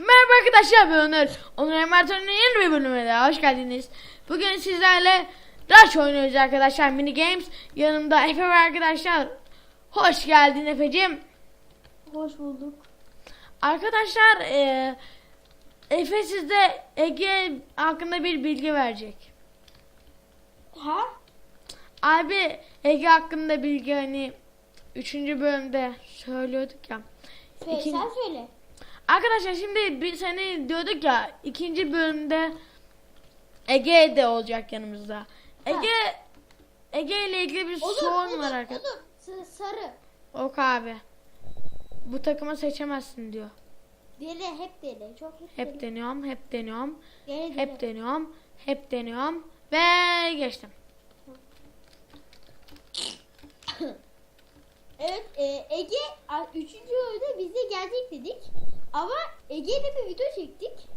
Merhaba arkadaşlar ben Onur. Onur Emerton'un yeni bir bölümüne hoş geldiniz. Bugün sizlerle Rush oynuyoruz arkadaşlar mini games. Yanımda Efe var arkadaşlar. Hoş geldin Efe'cim. Hoş bulduk. Arkadaşlar eee Efe sizde Ege hakkında bir bilgi verecek. Ha? Abi Ege hakkında bilgi hani 3. bölümde söylüyorduk ya. Fe, İkinci- sen söyle. Arkadaşlar şimdi bir sene diyorduk ya ikinci bölümde Ege de olacak yanımızda. Ege Ege ile ilgili bir Olur, sorun olur, var arkadaşlar. olur. Sarı. Ok abi. Bu takımı seçemezsin diyor. Deli hep deli. Çok hep, Hep deli. deniyorum, hep deniyorum, Deli, deli. hep deniyorum, hep deniyorum ve geçtim. Evet e, Ege a- üçüncü bölümde bize gelecek dedik. Ama Ege ile bir video çektik.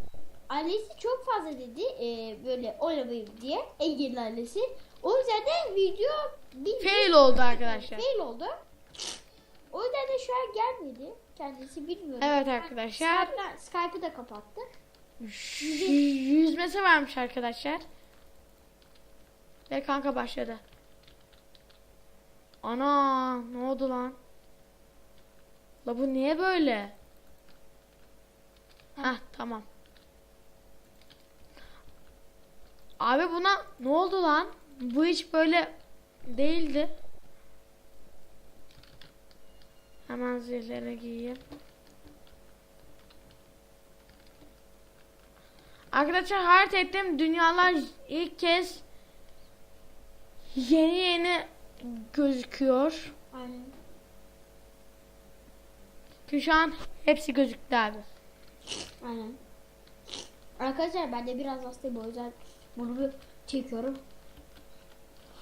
Ailesi çok fazla dedi e, böyle oynamayayım diye. Ege'nin ailesi. O yüzden de video bir Fail oldu arkadaşlar. fail oldu. O yüzden de şu an gelmedi. Kendisi bilmiyorum. Evet arkadaşlar. Skype'ı- Skype'ı da kapattı. Yüzmesi varmış arkadaşlar. Ve kanka başladı. Ana ne oldu lan? La bu niye böyle? Heh tamam. Abi buna ne oldu lan? Bu hiç böyle değildi. Hemen zırhları giyeyim. Arkadaşlar harita ettim. Dünyalar ilk kez yeni yeni gözüküyor. Aynen. Ki şu an hepsi gözüktü abi. Aynen. Arkadaşlar ben de biraz hastayım o yüzden bunu bir çekiyorum.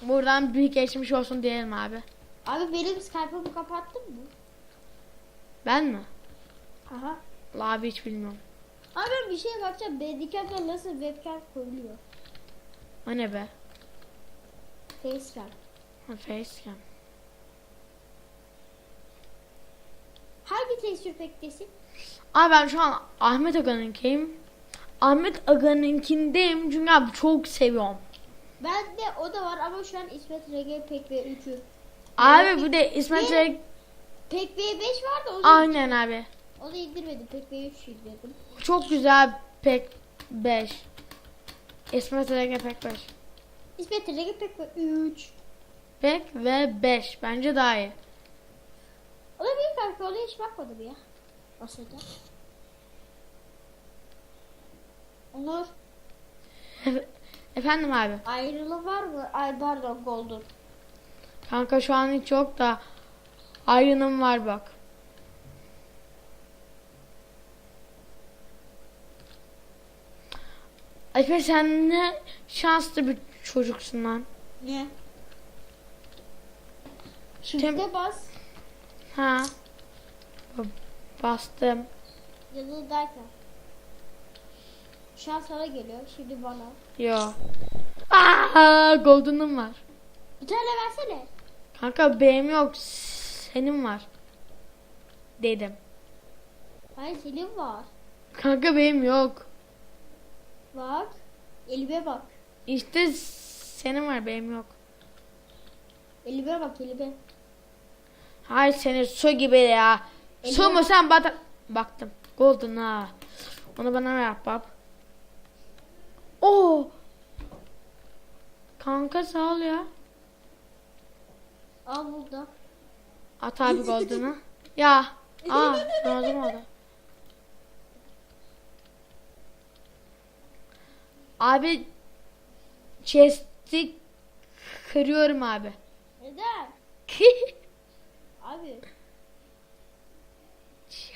Buradan büyük geçmiş olsun diyelim abi. Abi benim Skype'ımı kapattın mı? Ben mi? Aha. La abi hiç bilmiyorum. Abi ben bir şeye bakacağım. Bandicam'da nasıl webcam koyuluyor? O ne be? Facecam. Ha, Facecam. Hangi texture pack'tesin? Abi ben şu an Ahmet Aga'nınkiyim. Ahmet Aga'nınkindeyim çünkü abi çok seviyorum. Ben de o da var ama şu an İsmet Rege Pek ve 3'ü. Abi bu de İsmet Bir- Reg... Pek V5 vardı onu, Aynen abi. onu indirmedim. Pek V3 indirdim. Çok güzel pek 5. İsmet Reg pek 5. İsmet Rege Pek ve 3. Pek ve 5. Bence daha iyi. O da büyük kanka ona hiç bakmadım ya. Aslında. Onur Efendim abi. ayrılı var mı? Ay pardon golden. Kanka şu an hiç yok da ayrınım var bak. Efe sen ne şanslı bir çocuksun lan. Ne? Tem- Shift'e bas. Ha. Bastım. Yanındayken. Şu an sana geliyor. Şimdi bana. Yo. Aa, golden'ım var. Bir tane versene. Kanka benim yok. Senin var. Dedim. Hayır senin var. Kanka benim yok. Bak. Elime bak. İşte senin var benim yok. Elime bak elime. Hayır senin su gibi ya. Su Elime mu sen bata... Baktım. Golden ha. Onu bana ver bab. Oo. Kanka sağ ol ya. Al burada. At abi golden'ı. ya. Aa lazım oldu. Abi chest'i kırıyorum abi. Neden? Abi.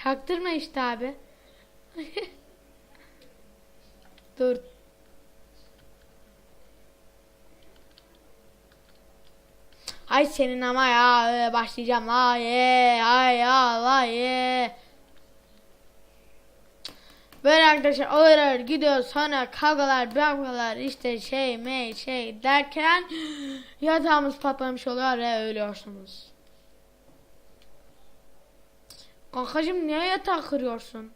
Çaktırma işte abi. Dur. Ay senin ama ya e, başlayacağım la ye ay ya la ye. Böyle arkadaşlar ağır ağır gidiyor sonra kavgalar kavgalar işte şey mey şey derken yatağımız patlamış oluyor ve ölüyorsunuz. Kankacım niye yatağı kırıyorsun?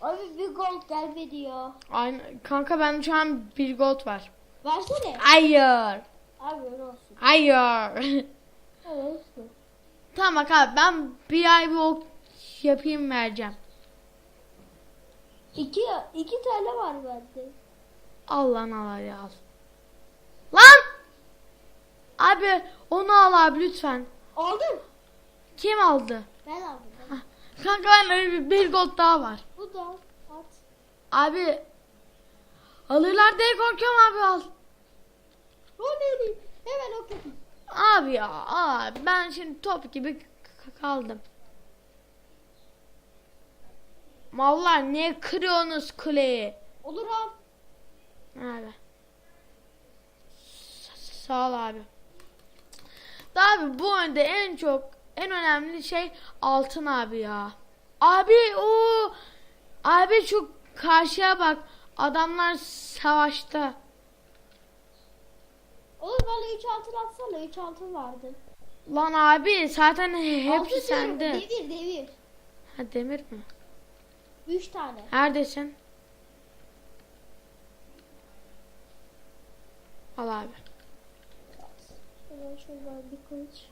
Abi bir gold gelme diyor. Aynen. Kanka ben şu an bir gold var. Versene. Hayır. Abi olsun. Hayır. Olsun. Tamam bak abi ben bir ay bir ok yapayım vereceğim. İki, iki tane var bende. Allah'ın Allah ya al. Lan! Abi onu al abi lütfen. Aldım. Kim aldı? Ben aldım. ben. Kanka bende bir, bir gold daha var. Bu da at. Abi alırlar diye korkuyorum abi al. O neydi? Hemen okudum. Abi ya abi ben şimdi top gibi kaldım. Mallar niye kırıyorsunuz kuleyi? Olur al. Abi. Sağ ol abi. Abi bu oyunda en çok en önemli şey altın abi ya. Abi o abi şu karşıya bak. Adamlar savaşta. Olur bana 3 altın atsana. 3 altın vardı. Lan abi zaten hepsi Altın sende. Devir devir. Ha demir mi? 3 tane. Neredesin? Al abi. Şuradan şuradan bir kılıç.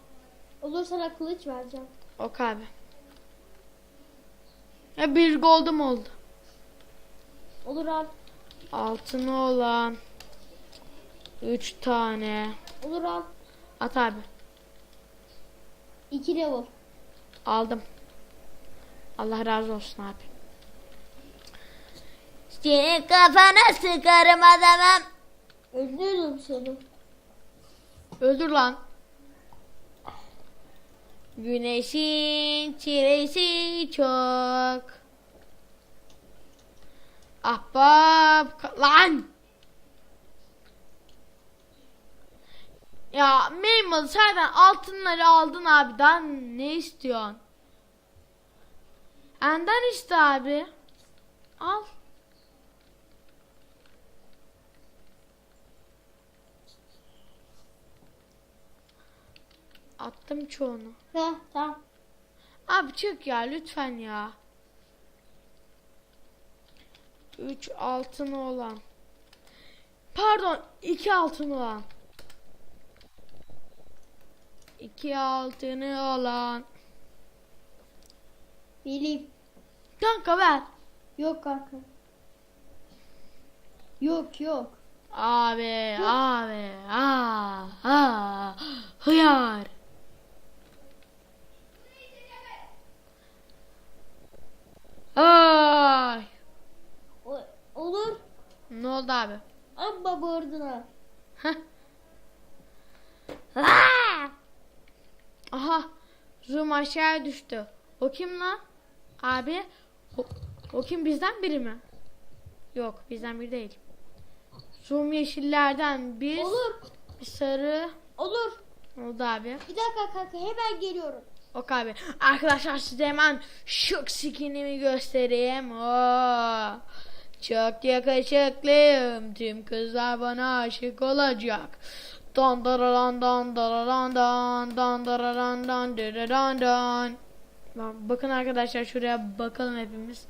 Olur sana kılıç vereceğim. Ok abi. Ya bir gold'um oldu. Olur al. Altını olan. Üç tane. Olur al. At abi. 2 level. Aldım. Allah razı olsun abi. Senin kafana sıkarım adamım. Öldürürüm seni. Öldür lan. Güneşin çilesi çok. Ahbap lan. Ya Mabel zaten altınları aldın abi. Daha ne istiyorsun? Ender işte abi. Al. Attım çoğunu. Heh tamam. Abi çık ya lütfen ya. 3 altını olan. Pardon 2 altını olan. 2 altını olan. Bileyim. Kanka ver. Yok kanka. Yok yok. Abi abi aa, aa, hıyar. Ay. O- olur. Ne oldu abi? Amma. Aa! Aha. Zoom aşağıya düştü. O kim lan? Abi. O, o kim bizden biri mi? Yok bizden biri değil. Zoom yeşillerden bir, Olur. bir sarı. Olur. Oldu abi. Bir dakika kanka hemen geliyorum. Ok abi. Arkadaşlar size hemen şu skinimi göstereyim. Oo. Çok yakışıklıyım. Tüm kızlar bana aşık olacak. Don dararan don dararan don don dararan don dararan. Bak- Bakın arkadaşlar şuraya bakalım hepimiz.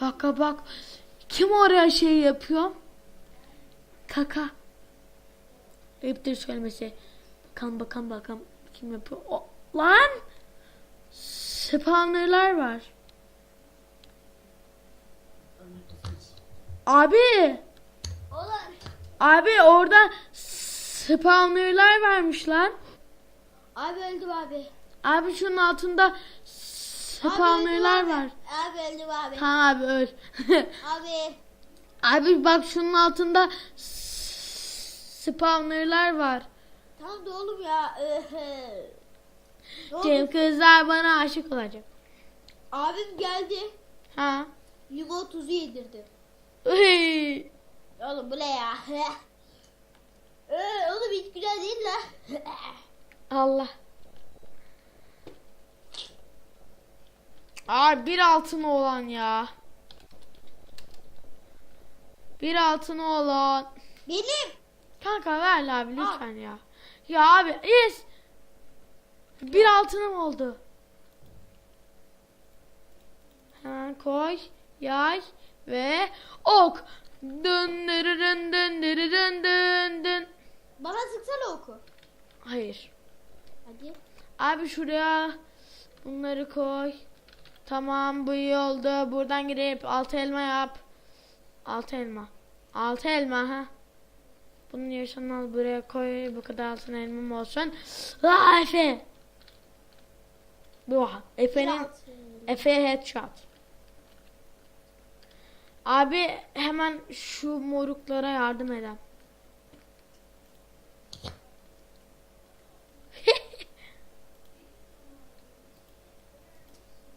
Bak bak. Kim oraya şey yapıyor? Kaka. Ayıptır söylemesi. Bakalım bakalım bakalım. Kim yapıyor? O, lan! Spawnerlar var. Abi! Olur. Abi orada spawnerlar varmış lan. Abi öldüm abi. Abi şunun altında spawnerlar var. Abi öldüm abi. Tamam abi öl. Abi. abi bak şunun altında spawnerlar var. Tamam da oğlum ya. Oldu? Tüm kızlar bana aşık olacak. Abim geldi. Ha. Limon tuzu yedirdi. Üy. Oğlum bu ne ya? Ee, oğlum hiç güzel değil la. Allah. Abi bir altını olan ya. Bir altını olan. Benim. Kanka ver abi lütfen ya. Ya abi yes. Bir altınım oldu. Hemen koy. Yay. ve ok. Dın dırırın dın dırırın dın dın. Bana sıksana oku. Hayır. Hadi. Abi şuraya bunları koy. Tamam bu iyi oldu. Buradan girip altı elma yap. Altı elma. Altı elma ha. Bunun yarısını al buraya koy. Bu kadar altın elmam olsun. Aa Efe. Bu Efe'nin Efe headshot. Abi hemen şu moruklara yardım eden.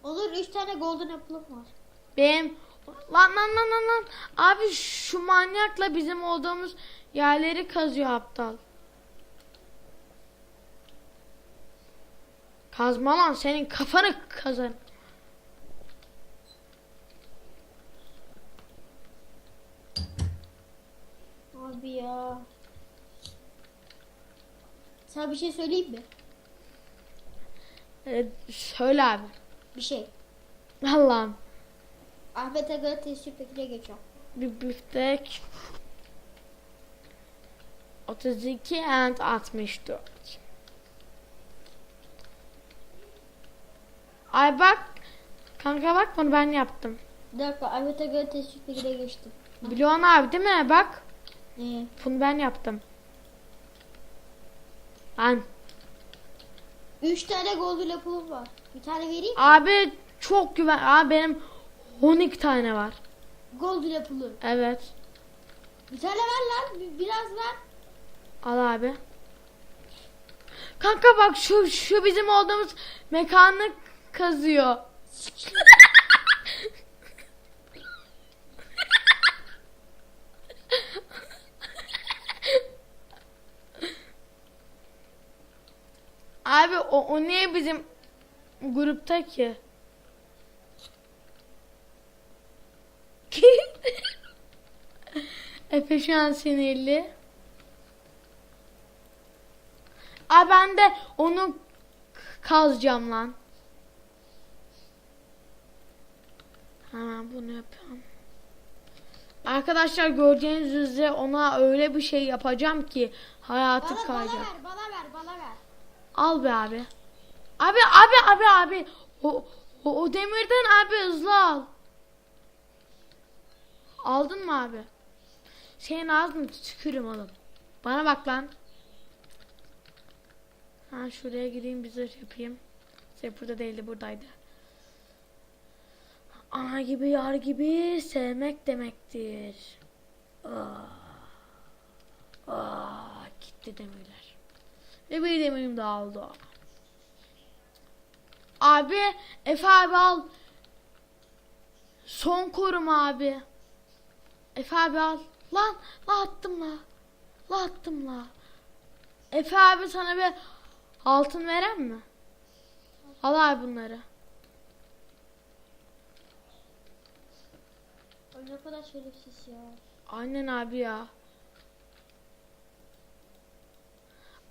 Olur 3 tane golden apple'ım var. Benim lan lan lan lan lan. Abi şu manyakla bizim olduğumuz yerleri kazıyor aptal. Kazma lan senin kafanı kazan. Abi ya. Sana bir şey söyleyeyim mi? Ee, söyle abi. Bir şey. Allah'ım. Ahmet Aga'ya teşrif ekine geçiyorum. Bir biftek. 32 and 64. Ay bak. Kanka bak bunu ben yaptım. Bir dakika Ahmet Aga'ya teşrif ekine geçtim. Biliyorsun abi değil mi? Bak. Ee, Bunu ben yaptım. Lan. 3 tane golden apple'ım var. Bir tane vereyim. Abi çok güven. Abi benim 12 tane var. Golden apple'ım. Evet. Bir tane ver lan. bir- Biraz ver. Al abi. Kanka bak şu şu bizim olduğumuz mekanı kazıyor. Abi o, o niye bizim grupta ki? Efe şu an sinirli. Ay ben de onu kazacağım lan. Hemen bunu yapıyorum. Arkadaşlar göreceğiniz üzere ona öyle bir şey yapacağım ki hayatı bana kayacak. ver. Bana ver. Bana ver. Al be abi. Abi abi abi abi. O, o, o demirden abi hızlı al. Aldın mı abi? Senin ağzını tükürüm oğlum. Bana bak lan. Ha şuraya gireyim bir zırh yapayım. Zırh burada değildi buradaydı. Ana gibi yar gibi sevmek demektir. Ah. Ah, gitti demirler. Ve bir demirim daha oldu. Abi Efe abi al. Son koruma abi. Efe abi al. Lan la attım la. La attım la. Efe abi sana bir altın veren mi? Al abi bunları. Ne kadar şerefsiz ya. Aynen abi ya.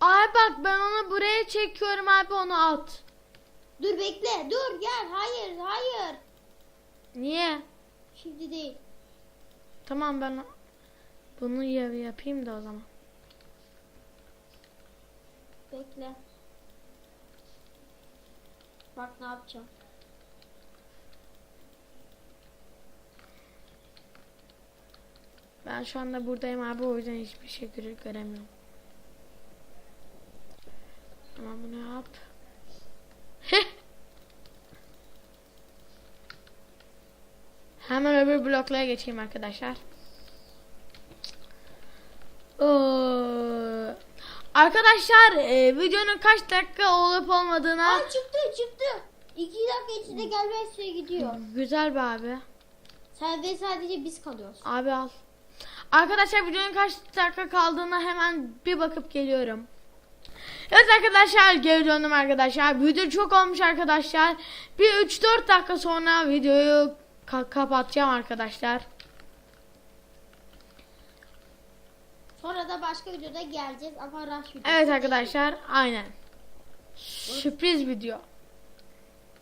Ay bak ben onu buraya çekiyorum abi onu at. Dur bekle. Dur gel. Hayır. Hayır. Niye? Şimdi değil. Tamam ben bunu ya- yapayım da o zaman. Bekle. Bak ne yapacağım. Ben şu anda buradayım abi o yüzden hiçbir şey göre göremiyorum. Tamam bunu yap. Heh. Hemen öbür bloklara geçeyim arkadaşlar. Oo. Arkadaşlar e, videonun kaç dakika olup olmadığına Aa çıktı çıktı. İki dakika içinde gelmeye süre gidiyor. güzel be abi. Ve sadece biz kalıyoruz. Abi al. Arkadaşlar videonun kaç dakika kaldığına hemen bir bakıp geliyorum. Evet arkadaşlar geri döndüm arkadaşlar. Video çok olmuş arkadaşlar. Bir 3-4 dakika sonra videoyu ka- kapatacağım arkadaşlar. Sonra da başka videoda geleceğiz ama rush. Evet arkadaşlar aynen. Sürpriz video.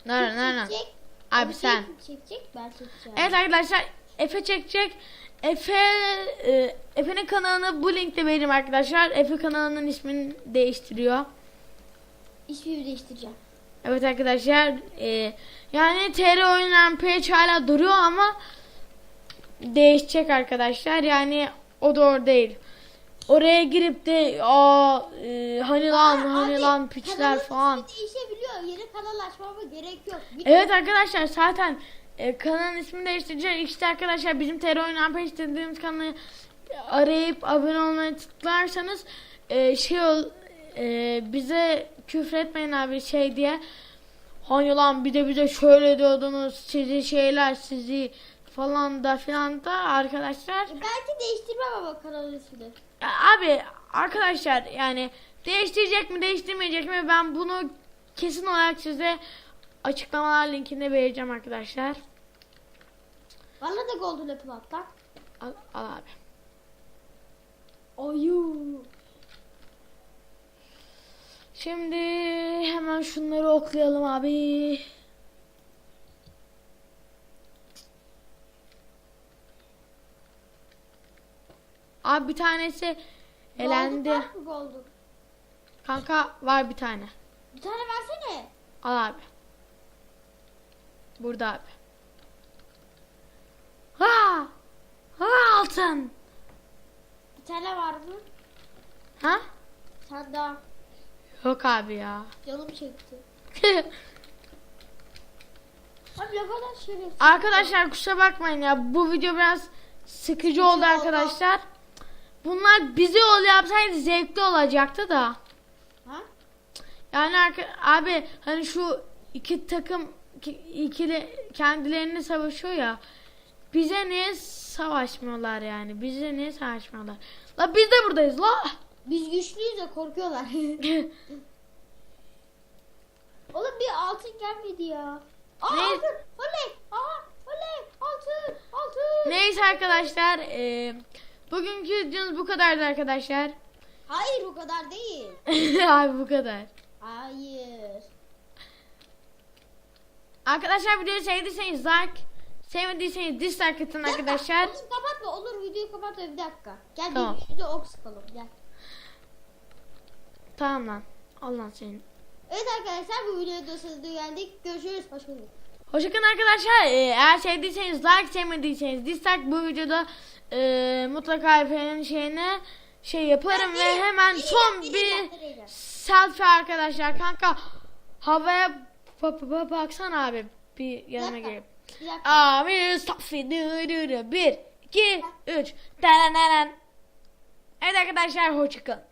Nere? Çekecek. Abi Abi sen. Çekecek ben çekeceğim. Evet arkadaşlar Efe çekecek. Efe e, Efe'nin kanalını bu linkte veririm arkadaşlar. Efe kanalının ismini değiştiriyor. İsmimi değiştireceğim. Evet arkadaşlar e, yani TR oynanan page hala duruyor ama değişecek arkadaşlar yani o doğru değil. Oraya girip de aa e, hani lan Aa, hani abi, lan piçler falan. değişebiliyor. Yeni kanal açmama gerek yok. Bir Evet arkadaşlar zaten e, kanalın ismini değiştireceğiz. İşte arkadaşlar bizim TR oynanan page dediğimiz kanalı arayıp abone olmaya tıklarsanız e, şey ol e, bize küfretmeyin abi şey diye. Hani lan bir de bize şöyle diyordunuz sizi şeyler sizi falan da filan da arkadaşlar. Belki değiştirmem ama kanalın ismini. Ya Abi arkadaşlar yani değiştirecek mi değiştirmeyecek mi ben bunu kesin olarak size açıklamalar linkinde vereceğim arkadaşlar. Bana da golden apple at lan. Al, al abi. Ayu. Şimdi hemen şunları okuyalım abi. Abi bir tanesi elendi. Golden? Kanka var bir tane. Bir tane versene. Al abi. Burada abi. Ha! Ha altın. Bir tane var mı? Ha? Sen daha Yok abi ya. canım çekti. Abi ne kadar şerefsiz. arkadaşlar kusura bakmayın ya. Bu video biraz sıkıcı oldu oldu. arkadaşlar. Bunlar bizi ol yapsaydı zevkli olacaktı da. Ha? Yani abi hani şu iki takım ikili kendilerini savaşıyor ya. Bize niye savaşmıyorlar yani? Bize niye savaşmıyorlar? La biz de buradayız la. Biz güçlüyüz de korkuyorlar. Oğlum bir altın gelmedi ya. Aa Ne? altın. Oley. Aha. Oley. Altın. Altın. Neyse arkadaşlar. e, bugünkü videomuz bu kadardı arkadaşlar. Hayır o kadar değil. abi bu kadar. Hayır. Arkadaşlar videoyu sevdiyseniz like, sevmediyseniz dislike atın arkadaşlar. Olur kapatma. Olur videoyu kapatma bir dakika. Gel Tamam. birbirimize ok sıkalım. Gel. Tamam lan. Allah senin. Evet arkadaşlar bu videoda sonuna geldik. Görüşürüz. Hoş bulduk. Hoşçakalın arkadaşlar. Ee, eğer sevdiyseniz like, sevmediyseniz dislike bu videoda e, mutlaka Efe'nin şeyine şey yaparım ve hemen son bir selfie arkadaşlar. Kanka havaya ba- ba- ba- baksana abi bir dakika. gelip. Dı dı. Bir, iki, üç. Denen. Evet arkadaşlar hoşçakalın.